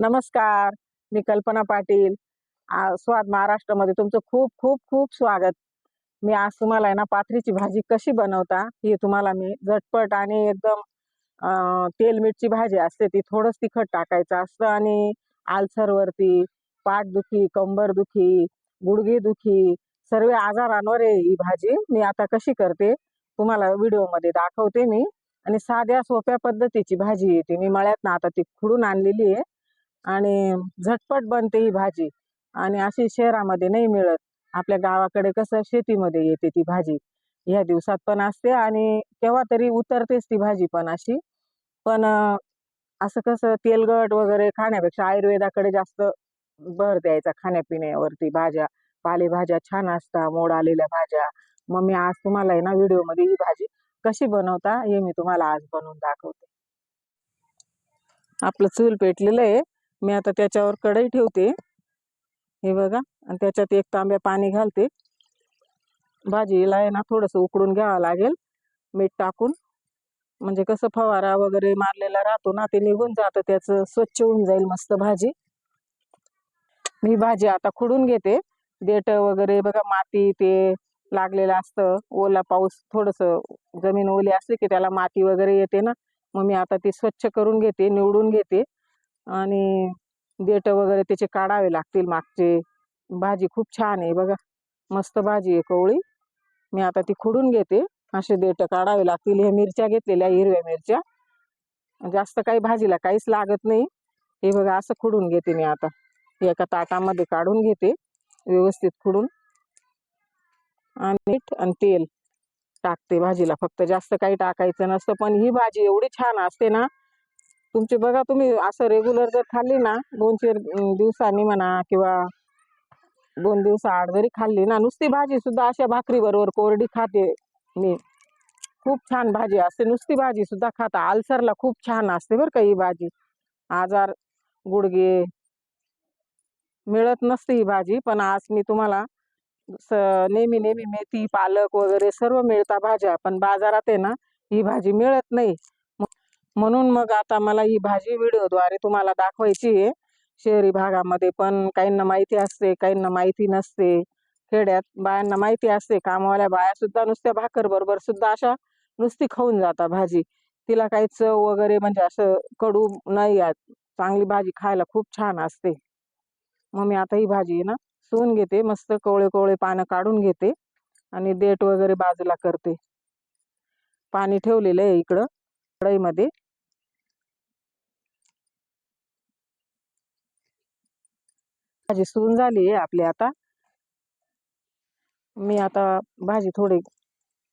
नमस्कार मी कल्पना पाटील. आ, स्वाद महाराष्ट्रामध्ये तुमचं खूप खूप खूप स्वागत. मी आज तुम्हाला आहे ना पाथरीची भाजी कशी बनवता ही तुम्हाला मी झटपट आणि एकदम तेल मीठची भाजी असते ती थोडंच तिखट टाकायचं असतं आणि आलसरवरती पाठदुखी कंबरदुखी गुडघेदुखी सर्व आजारांवर आहे ही भाजी. मी आता कशी करते तुम्हाला व्हिडिओमध्ये दाखवते मी. आणि साध्या सोप्या पद्धतीची भाजी येते मी मळ्यात ना आता ती खुडून आणलेली आहे. आणि झटपट बनते ही भाजी. आणि अशी शहरामध्ये नाही मिळत. आपल्या गावाकडे कसं शेतीमध्ये येते ती भाजी. ह्या दिवसात पण असते आणि केव्हा तरी उतरतेच ती भाजी पण अशी. पण असं कसं तेलकट वगैरे खाण्यापेक्षा आयुर्वेदाकडे जास्त भर द्यायचा खाण्यापिण्यावरती भाज्या. पालेभाज्या छान असतात मोड आलेल्या भाज्या. मग मी आज तुम्हाला आहे ना व्हिडिओमध्ये ही भाजी कशी बनवता हे मी तुम्हाला आज बनवून दाखवते. आपलं चूल पेटलेलं आहे. मी आता त्याच्यावर कढई ठेवते. हे बघा आणि त्याच्यात एक तांब्या पाणी घालते. भाजीला आहे ना थोडंसं उकडून घ्यावं लागेल. मीठ टाकून. म्हणजे कसं फवारा वगैरे मारलेला राहतो ना ते निघून जातं त्याचं स्वच्छ होऊन जाईल मस्त भाजी. मी भाजी आता खुडून घेते. देठ वगैरे बघा माती ते लागलेलं असतं. ओला पाऊस थोडंसं जमीन ओली असली की त्याला माती वगैरे येते ना. मग मी आता ती स्वच्छ करून घेते निवडून घेते. आणि देठं वगैरे त्याचे काढावे लागतील मागचे. भाजी खूप छान आहे बघा. मस्त भाजी आहे कवळी. मी आता ती खुडून घेते. असे देठं काढावे लागतील. हे मिरच्या घेतलेल्या हिरव्या मिरच्या. जास्त काही भाजीला काहीच लागत नाही. हे बघा असं खुडून घेते मी आता. एका ताटामध्ये काढून घेते. व्यवस्थित खुडून. आणि मीठ आणि तेल टाकते भाजीला. फक्त जास्त काही टाकायचं नसतं. पण ही भाजी एवढी छान असते ना तुमची बघा तुम्ही असं रेग्युलर जर खाल्ली ना दोन चार दिवसांनी म्हणा किंवा दोन दिवसाआड जरी खाल्ली ना नुसती भाजी सुद्धा अशा भाकरी बरोबर कोरडी खाते मी. खूप छान भाजी असते. नुसती भाजी सुद्धा खाता. आल्सरला खूप छान असते बरं का ही भाजी. आजार गुडघे मिळत नसते ही भाजी पण आज मी तुम्हाला स नेहमी नेहमी मेथी पालक वगैरे सर्व मिळता भाज्या पण बाजारात आहे ना ही भाजी मिळत नाही. म्हणून मग आता मला ही भाजी व्हिडिओद्वारे तुम्हाला दाखवायची आहे. शहरी भागामध्ये पण काहींना माहिती असते काहींना माहिती नसते. खेड्यात बायांना माहिती असते कामवाल्या बाया सुद्धा नुसत्या भाकर बरोबर सुद्धा अशा नुसती खाऊन जाता भाजी. तिला काही चव वगैरे म्हणजे असं कडू नाही चांगली भाजी खायला खूप छान असते. मग मी आता ही भाजी आहे ना सोन घेते. मस्त कोवळे कोवळे पानं काढून घेते आणि देठ वगैरे बाजूला करते. पाणी ठेवलेलं आहे इकडं कढईमध्ये. भाजी सून झाली आहे आपली आता. मी आता भाजी थोडी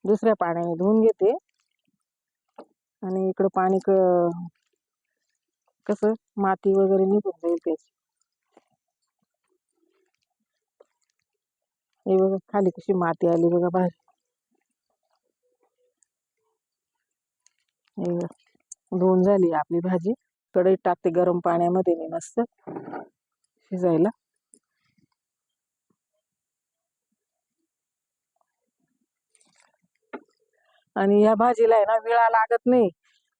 दुसऱ्या पाण्याने धुवून घेते. आणि इकडं पाणी क कसं माती वगैरे निघून जाईल त्याची हे बघा खाली कशी माती आली बघा भाजी हे धुवून झाली आपली भाजी. कढई टाकते गरम पाण्यामध्ये मी मस्त. शिजायला. आणि या भाजीला आहे ना विळा लागत नाही.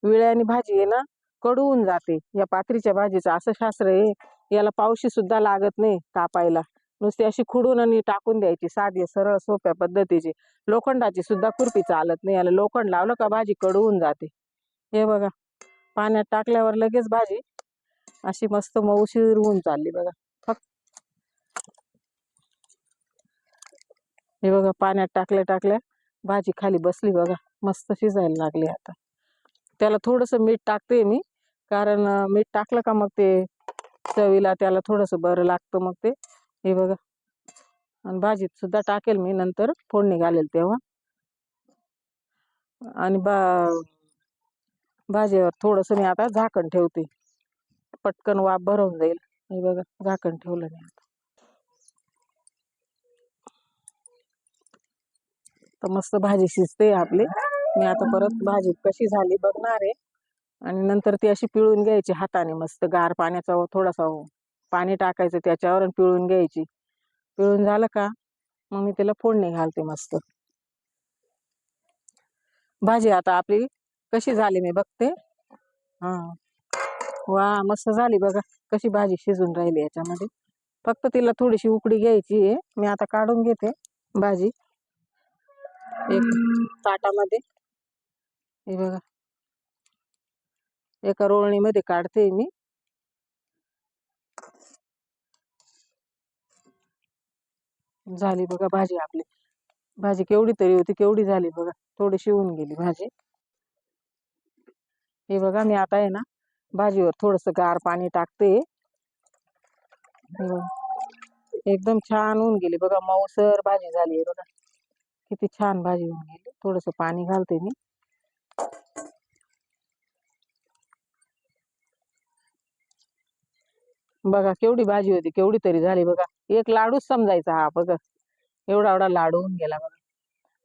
विळ्याने भाजी आहे ना कडू होऊन जाते. या पात्रीच्या भाजीचं असं शास्त्र आहे याला पावशी सुद्धा लागत नाही कापायला. नुसती अशी खुडून आणि टाकून द्यायची साधी सरळ सोप्या पद्धतीची. लोखंडाची सुद्धा खुरपी चालत नाही. याला लोखंड लावलं का भाजी कडू होऊन जाते. हे बघा पाण्यात टाकल्यावर लगेच भाजी अशी मस्त मऊशीर होऊन चालली बघा. फक्त हे बघा पाण्यात टाकल्या टाकल्या भाजी खाली बसली बघा. मस्त शिजायला लागली आता. त्याला थोडंसं मीठ टाकते मी कारण मीठ टाकलं का मग ते चवीला त्याला थोडंसं बरं लागतं मग ते. हे बघा. आणि भाजीत सुद्धा टाकेल मी नंतर फोडणी घालेल तेव्हा. आणि बा भाजीवर थोडंसं मी आता झाकण ठेवते. पटकन वाफ भरवून जाईल. हे बघा झाकण ठेवलं मी आता. तर मस्त भाजी शिजते आपली. मी आता परत भाजी कशी झाली बघणार आहे. आणि नंतर ती अशी पिळून घ्यायची हाताने मस्त गार पाण्याचा थोडासा पाणी टाकायचं त्याच्यावर आणि पिळून घ्यायची. पिळून झालं का? मग मी त्याला फोडणी घालते मस्त. भाजी आता आपली कशी झाली मी बघते. हा. वा मस्त झाली बघा. कशी भाजी शिजून राहिली याच्यामध्ये. फक्त तिला थोडीशी उकडी घ्यायची आहे. मी आता काढून घेते भाजी. एक ताटामध्ये. हे बघा. एका रोळणीमध्ये मी. झाली बघा भाजी आपली. भाजी केवढी तरी होती, केवढी झाली बघा. शिवून गेली भाजी. हे बघा, मी आता आहे ना, भाजीवर थोडस गार पाणी टाकते. एकदम छान होऊन गेली बघा, मऊसर भाजी झाली बघा. किती छान भाजी होऊन गेली. थोडस पाणी घालते मी. बघा केवढी भाजी होती केवढी तरी झाली बघा. एक लाडूच समजायचा हा बघा. एवढा एवढा लाडू होऊन गेला बघा.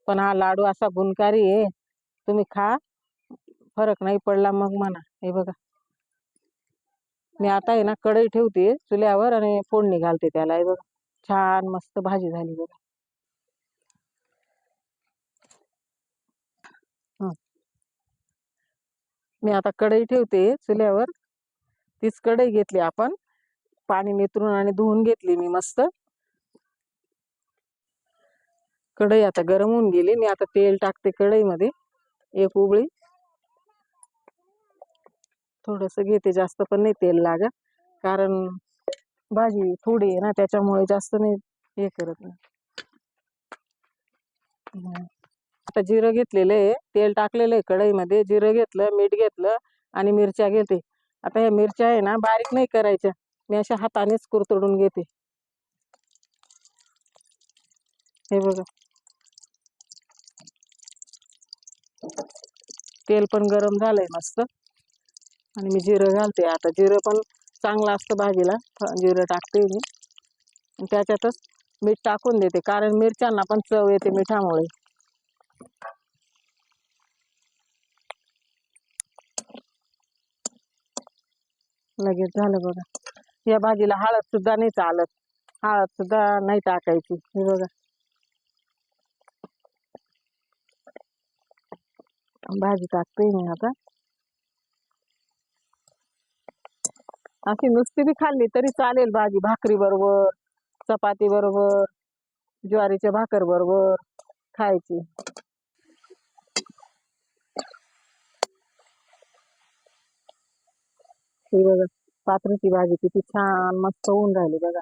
पण हा लाडू असा गुणकारी आहे. तुम्ही खा. फरक नाही पडला मग म्हणा. हे बघा. मी आता आहे ना कढई ठेवते चुल्यावर आणि फोडणी घालते त्याला. हे बघा. छान मस्त भाजी झाली बघा. मी आता कढई ठेवते चुल्यावर. तीच कढई घेतली आपण. पाणी नितरून आणि धुवून घेतली मी मस्त. कढई आता गरम होऊन गेली. मी आता तेल टाकते कढईमध्ये. एक उबळी. थोडस घेते. जास्त पण नाही तेल लागत कारण भाजी थोडी आहे ना त्याच्यामुळे जास्त नाही हे करत नाही आता जिरं घेतलेलं आहे. तेल टाकलेलं आहे कढईमध्ये. जिरं घेतलं मीठ घेतलं आणि मिरच्या घेते. आता ह्या मिरच्या आहे ना बारीक नाही करायच्या. मी अशा हातानेच कुरतडून घेते. हे बघा. तेल पण गरम झालंय मस्त. आणि मी जिरं घालते. आता जिरं पण चांगलं असतं भाजीला. जिरं टाकते मी. त्याच्यातच मीठ टाकून देते. कारण मिरच्यांना पण चव येते मिठामुळे. लगेच झालं बघा. या भाजीला हळद सुद्धा नाही चालत. हळद सुद्धा नाही टाकायची. हे बघा. भाजी टाकते मी आता. अशी नुसती बी खाल्ली तरी चालेल भाजी. भाकरी बरोबर चपाती बरोबर ज्वारीच्या भाकर बरोबर खायची. बघा. पात्रीची भाजी किती छान मस्त होऊन राहिली बघा.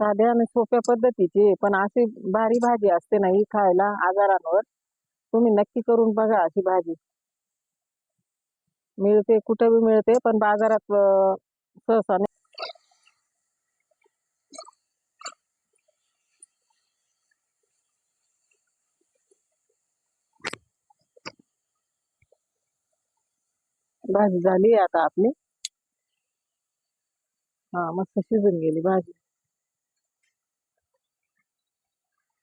साध्या आणि सोप्या पद्धतीची पण अशी भारी भाजी असते ना ही खायला आजारांवर. तुम्ही नक्की करून बघा अशी भाजी. मिळते कुठे बी मिळते पण बाजारात सहसा भाजी झाली आता आपली. हा, मस्त शिजून गेली भाजी.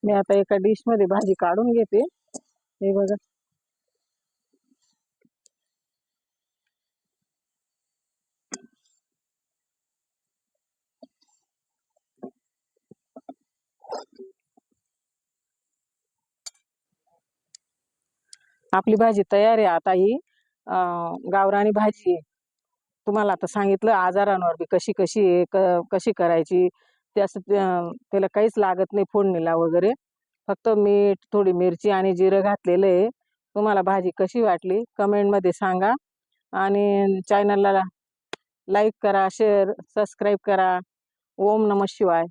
मी आता एका डिश मध्ये भाजी काढून घेते. हे आपली भाजी तयार आहे आता ही. गावराणी गावरानी भाजी आहे. तुम्हाला आता सांगितलं आजारांवर बी कशी कशी आहे क- कशी करायची ते त्याला काहीच लागत नाही फोडणीला वगैरे. फक्त मीठ थोडी मिरची आणि जिरं घातलेलं आहे. तुम्हाला भाजी कशी वाटली कमेंटमध्ये सांगा. आणि चॅनलला लाईक करा शेअर सबस्क्राईब करा. ओम नम शिवाय.